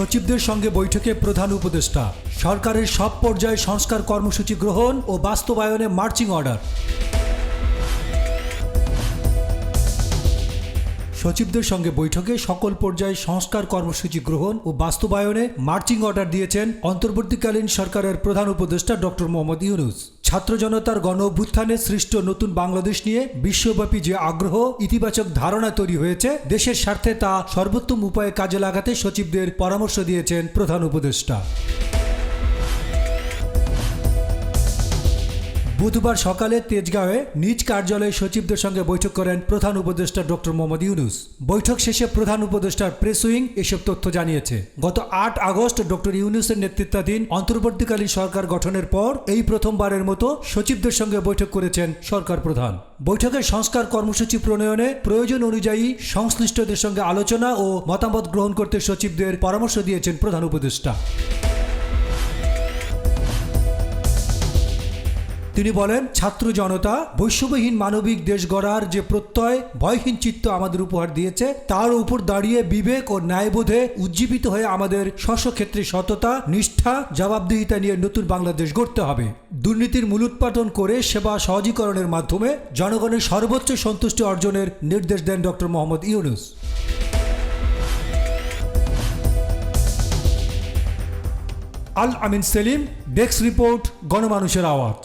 সচিবদের সঙ্গে বৈঠকে প্রধান উপদেষ্টা। সরকারের সব পর্যায়ে সংস্কার কর্মসূচি গ্রহণ ও বাস্তবায়নে মার্চিং অর্ডার। সচিবদের সঙ্গে বৈঠকে সকল পর্যায়ে সংস্কার কর্মসূচি গ্রহণ ও বাস্তবায়নে মার্চিং অর্ডার দিয়েছেন অন্তর্বর্তীকালীন সরকারের প্রধান উপদেষ্টা ডক্টর মোহাম্মদ ইউনুস। ছাত্র জনতার গণ অভ্যুত্থানে সৃষ্ট নতুন বাংলাদেশ নিয়ে বিশ্বব্যাপী যে আগ্রহ, ইতিবাচক ধারণা তৈরি হয়েছে, দেশের স্বার্থে তা সর্বোত্তম উপায়ে কাজে লাগাতে সচিবদের পরামর্শ দিয়েছেন প্রধান উপদেষ্টা। বুধবার সকালে তেজগাঁওয়ে নিজ কার্যালয়ে সচিবদের সঙ্গে বৈঠক করেন প্রধান উপদেষ্টা ডক্টর মোহাম্মদ ইউনুস। বৈঠক শেষে প্রধান উপদেষ্টার প্রেস উইং এসব তথ্য জানিয়েছে। গত আট আগস্ট ডক্টর ইউনুসের নেতৃত্বাধীন অন্তর্বর্তীকালীন সরকার গঠনের পর এই প্রথমবারের মতো সচিবদের সঙ্গে বৈঠক করেছেন সরকার প্রধান। বৈঠকে সংস্কার কর্মসূচি প্রণয়নে প্রয়োজন অনুযায়ী সংশ্লিষ্টদের সঙ্গে আলোচনা ও মতামত গ্রহণ করতে সচিবদের পরামর্শ দিয়েছেন প্রধান উপদেষ্টা। তিনি বলেন, ছাত্র জনতা, বৈষম্যহীন মানবিক দেশ গড়ার যে প্রত্যয়, ভয়হীন চিত্ত আমাদের উপহার দিয়েছে, তার উপর দাঁড়িয়ে বিবেক ও ন্যায়বোধে উজ্জীবিত হয়ে আমাদের স্বস্বক্ষেত্রে সততা, নিষ্ঠা, জবাবদিহিতা নিয়ে নতুন বাংলাদেশ গড়তে হবে। দুর্নীতির মূলোৎপাটন করে সেবা সহজীকরণের মাধ্যমে জনগণের সর্বোচ্চ সন্তুষ্টি অর্জনের নির্দেশ দেন doctor Mohammad Yunus. Al Amin Selim, desk report, গণমানুষের আওয়াজ।